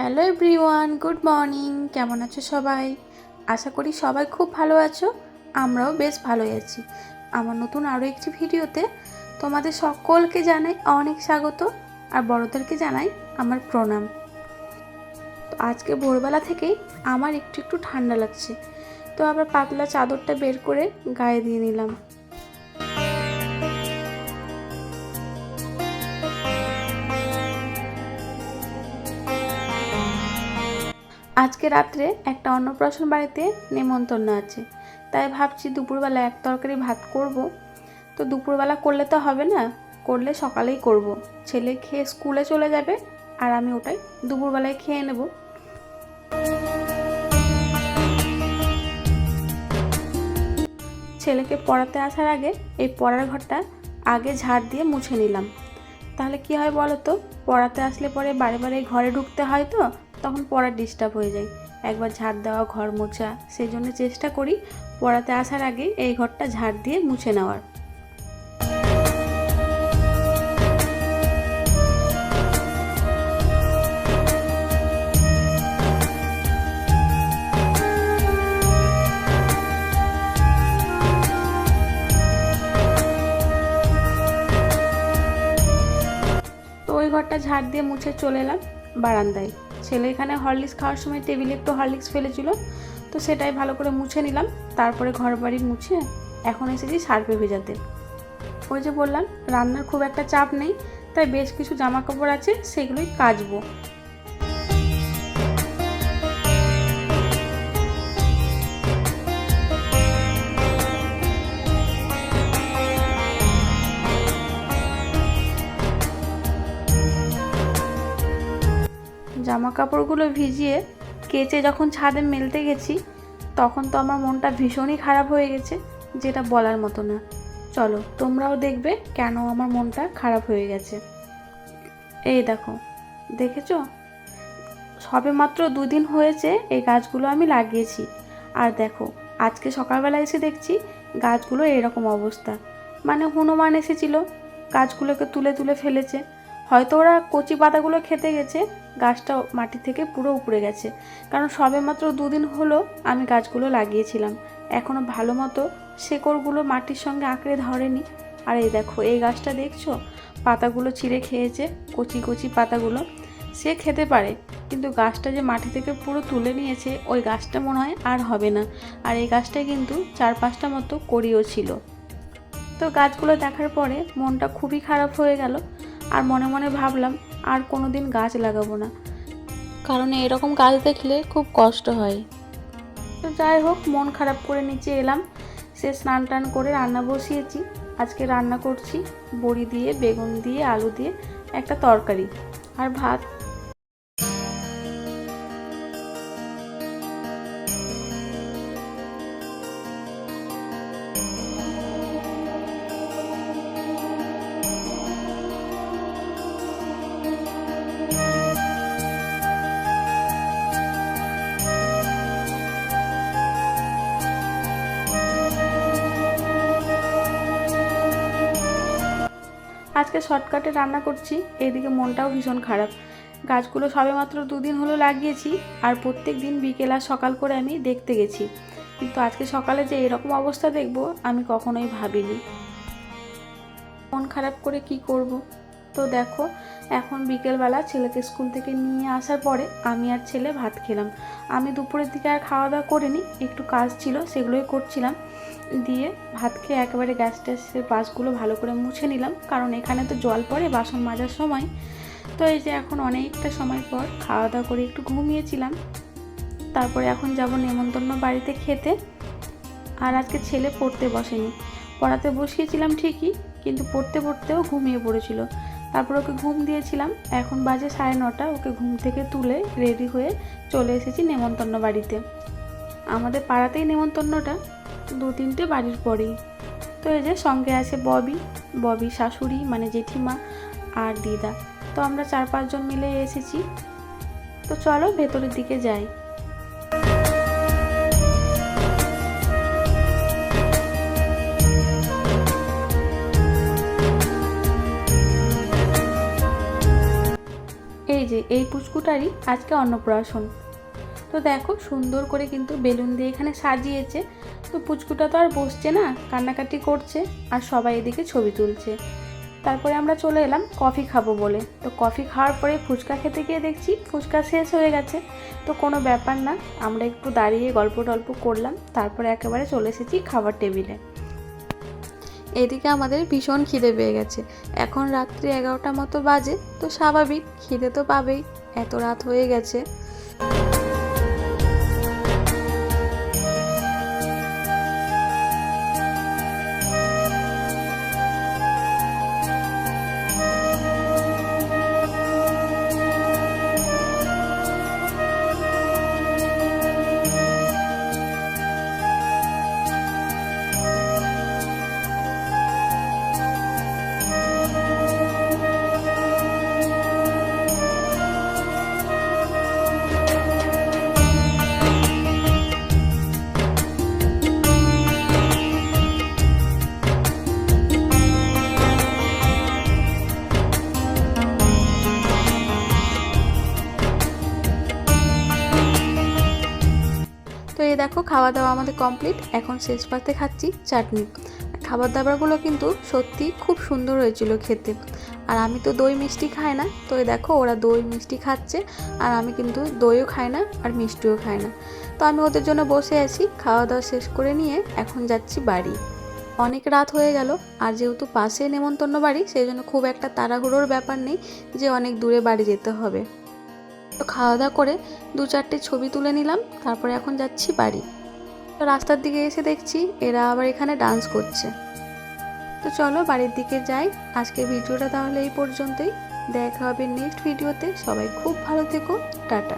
Hello everyone, good morning. কেমন আছো সবাই? আশা করি সবাই খুব ভালো আছো, আমরাও বেশ ভালোই আছি। আমার নতুন আরও একটি ভিডিওতে তোমাদের সকলকে জানাই অনেক স্বাগত আর বড়দেরকে জানাই আমার প্রণাম। তো আজকে ভোরবেলা থেকেই আমার একটু একটু ঠান্ডা লাগছে। তো আবার পাতলা চাদরটা বের করে গায়ে দিয়ে নিলাম। আজকে রাত্রে একটা অন্নপ্রাশন বাড়িতে নেমন্তন্ন আছে। তাই ভাবছি দুপুরবেলা এক তরকারি ভাত করব। তো দুপুরবেলা করলে তো হবে না, করলে সকালেই করব। ছেলে খেয়ে স্কুলে চলে যাবে আর আমি ওটাই দুপুরবেলায় খেয়ে নেব। ছেলেকে পড়াতে আসার আগে এই পড়ার ঘরটা আগে ঝাড় দিয়ে মুছে নিলাম। তাহলে কি হয় বলো তো? পড়াতে আসলে পরে বারে বারে ঘরে ঢুকতে হয় তো তখন পড়া ডিস্টার্ব হয়ে যায়। একবার ঝাড় দেওয়া, ঘর মোছা সেই জন্য চেষ্টা করি পড়াতে আসার আগে এই ঘরটা ঝাড় দিয়ে মুছে নেওয়ার। ঘরটা ঝাড় দিয়ে মুছে চলে এলাম বারান্দায়। ছেলে এখানে হরলিক্স খাওয়ার সময় টেবিলে একটু হরলিক্স ফেলেছিল, তো সেটাই ভালো করে মুছে নিলাম। তারপরে ঘর বাড়ি মুছে এখন এসেছি সার্পে ভেজাতে। ওই যে বললাম, রান্নার খুব একটা চাপ নেই, তাই বেশ কিছু জামা কাপড় আছে, সেগুলোই কাচবো। জামা কাপড়গুলো ভিজিয়ে কেচে যখন ছাদে মেলতে গেছি, তখন তো আমার মনটা ভীষণই খারাপ হয়ে গেছে, যেটা বলার মতো না। চলো, তোমরাও দেখবে কেন আমার মনটা খারাপ হয়ে গেছে। এই দেখো, দেখেছ? সবে মাত্র দুদিন হয়েছে এই গাছগুলো আমি লাগিয়েছি। আর দেখো, আজকে সকালবেলা এসে দেখছি গাছগুলো এরকম অবস্থা। মানে হনুমান এসেছিল, গাছগুলোকে তুলে তুলে ফেলেছে। হয়তো ওরা কচি পাতাগুলো খেতে গেছে, গাছটা মাটি থেকে পুরো উপড়ে গেছে। কারণ সবে মাত্র দুদিন হলো আমি গাছগুলো লাগিয়েছিলাম। এখনও ভালো মতো শেকড়গুলো মাটির সঙ্গে আঁকড়ে ধরেনি। আর এই দেখো, এই গাছটা দেখছ? পাতাগুলো ছিঁড়ে খেয়েছে, কচি কচি পাতাগুলো। সে খেতে পারে, কিন্তু গাছটা যে মাটি থেকে পুরো তুলে নিয়েছে, ওই গাছটা মনে হয় আর হবে না। আর এই গাছটায় কিন্তু চার পাঁচটা মতো করিও ছিল। তো গাছগুলো দেখার পরে মনটা খুবই খারাপ হয়ে গেল। আর মনে মনে ভাবলাম আর কোনো দিন গাছ লাগাবো না। কারণ এরকম গাছ দেখলে খুব কষ্ট হয়। তো যাই হোক, মন খারাপ করে নিচে এলাম। সে স্নান টান করে রান্না বসিয়েছি। আজকে রান্না করছি বড়ি দিয়ে, বেগুন দিয়ে, আলু দিয়ে একটা তরকারি। আর ভাত আজকে শর্টকাটে রান্না করছি, এদিকে মনটাও ভীষণ খারাপ। গাছগুলো সবেমাত্র দুদিন হলো লাগিয়েছি, আর প্রত্যেক দিন বিকেল আর সকাল করে আমি দেখতে গেছি। কিন্তু আজকে সকালে যে এরকম অবস্থা দেখব, আমি কখনোই ভাবিনি। মন খারাপ করে কি করব? তো দেখো, এখন বিকেলবেলা ছেলেকে স্কুল থেকে নিয়ে আসার পরে আমি আর ছেলে ভাত খেলাম। আমি দুপুরের দিকে আর খাওয়া দাওয়া করিনি, একটু কাজ ছিল, সেগুলোই করছিলাম। দিয়ে ভাত খেয়ে একেবারে গ্যাস ট্যাসের পাশগুলো ভালো করে মুছে নিলাম। কারণ এখানে তো জল পড়ে, বাসন মাজার সময়। তো এই যে এখন অনেকটা সময় পর খাওয়া দাওয়া করে একটু ঘুমিয়েছিলাম। তারপরে এখন যাব নেমন্তন্ন বাড়িতে খেতে। আর আজকে ছেলে পড়তে বসেনি। পড়াতে বসিয়েছিলাম ঠিকই, কিন্তু পড়তে পড়তেও ঘুমিয়ে পড়েছিল। তারপর ওকে ঘুম দিয়েছিলাম। এখন বাজে সাড়ে নটা, ওকে ঘুম থেকে তুলে রেডি হয়ে চলে এসেছি নেমন্তন্ন বাড়িতে। আমাদের পাড়াতেই নেমন্তন্নটা। দু তিনটে বাড়ির পরেই। তো এই যে সঙ্গে আছে ববি ববি শাশুড়ি মানে জেঠিমা আর দিদা। তো আমরা চার পাঁচজন মিলে এসেছি। তো চলো ভেতরের দিকে যাই। এই যে এই পুচকুটারই আজকে অন্নপ্রাশন। তো দেখো সুন্দর করে কিন্তু বেলুন দিয়ে এখানে সাজিয়েছে। তো পুচকুটা তো আর বসছে না, কান্নাকাটি করছে আর সবাই এদিকে ছবি তুলছে। তারপরে আমরা চলে এলাম কফি খাব বলে। তো কফি খাওয়ার পরে ফুচকা খেতে গিয়ে দেখছি ফুচকা শেষ হয়ে গেছে। তো কোনো ব্যাপার না, আমরা একটু দাঁড়িয়ে গল্প টল্প করলাম, তারপরে একেবারে চলে এসেছি খাবার টেবিলে। এদিকে আমাদের ভীষণ খিদে পেয়ে গেছে। এখন রাত্রি এগারোটা মতো বাজে, তো স্বাভাবিক, খিদে তো পাবেই, এত রাত হয়ে গেছে। দেখো খাওয়া দাওয়া আমাদের কমপ্লিট এখন শেষ পাতে খাচ্ছি চাটনি। খাবার দাবারগুলো কিন্তু সত্যি খুব সুন্দর হয়েছিল খেতে। আর আমি তো দই মিষ্টি খাই না, তো দেখো, ওরা দই মিষ্টি খাচ্ছে, আর আমি কিন্তু দইও খাই না আর মিষ্টিও খাই না। তো আমি ওদের জন্য বসে আছি খাওয়া দাওয়া শেষ করে নিয়ে এখন যাচ্ছি বাড়ি। অনেক রাত হয়ে গেল, আর যেহেতু পাশে নেমন্তন্ন বাড়ি, সেই জন্য খুব একটা তাড়াহুড়োর ব্যাপার নেই যে অনেক দূরে বাড়ি যেতে হবে। খাওয়া দাওয়া করে দু চারটে ছবি তুলে নিলাম, তারপরে এখন যাচ্ছি বাড়ি। তো রাস্তার দিকে এসে দেখছি এরা আবার এখানে ডান্স করছে। তো চলো বাড়ির দিকে যাই। আজকের ভিডিওটা তাহলে এই পর্যন্তই। দেখা হবে নেক্সট ভিডিওতে সবাই খুব ভালো থেকো। টাটা।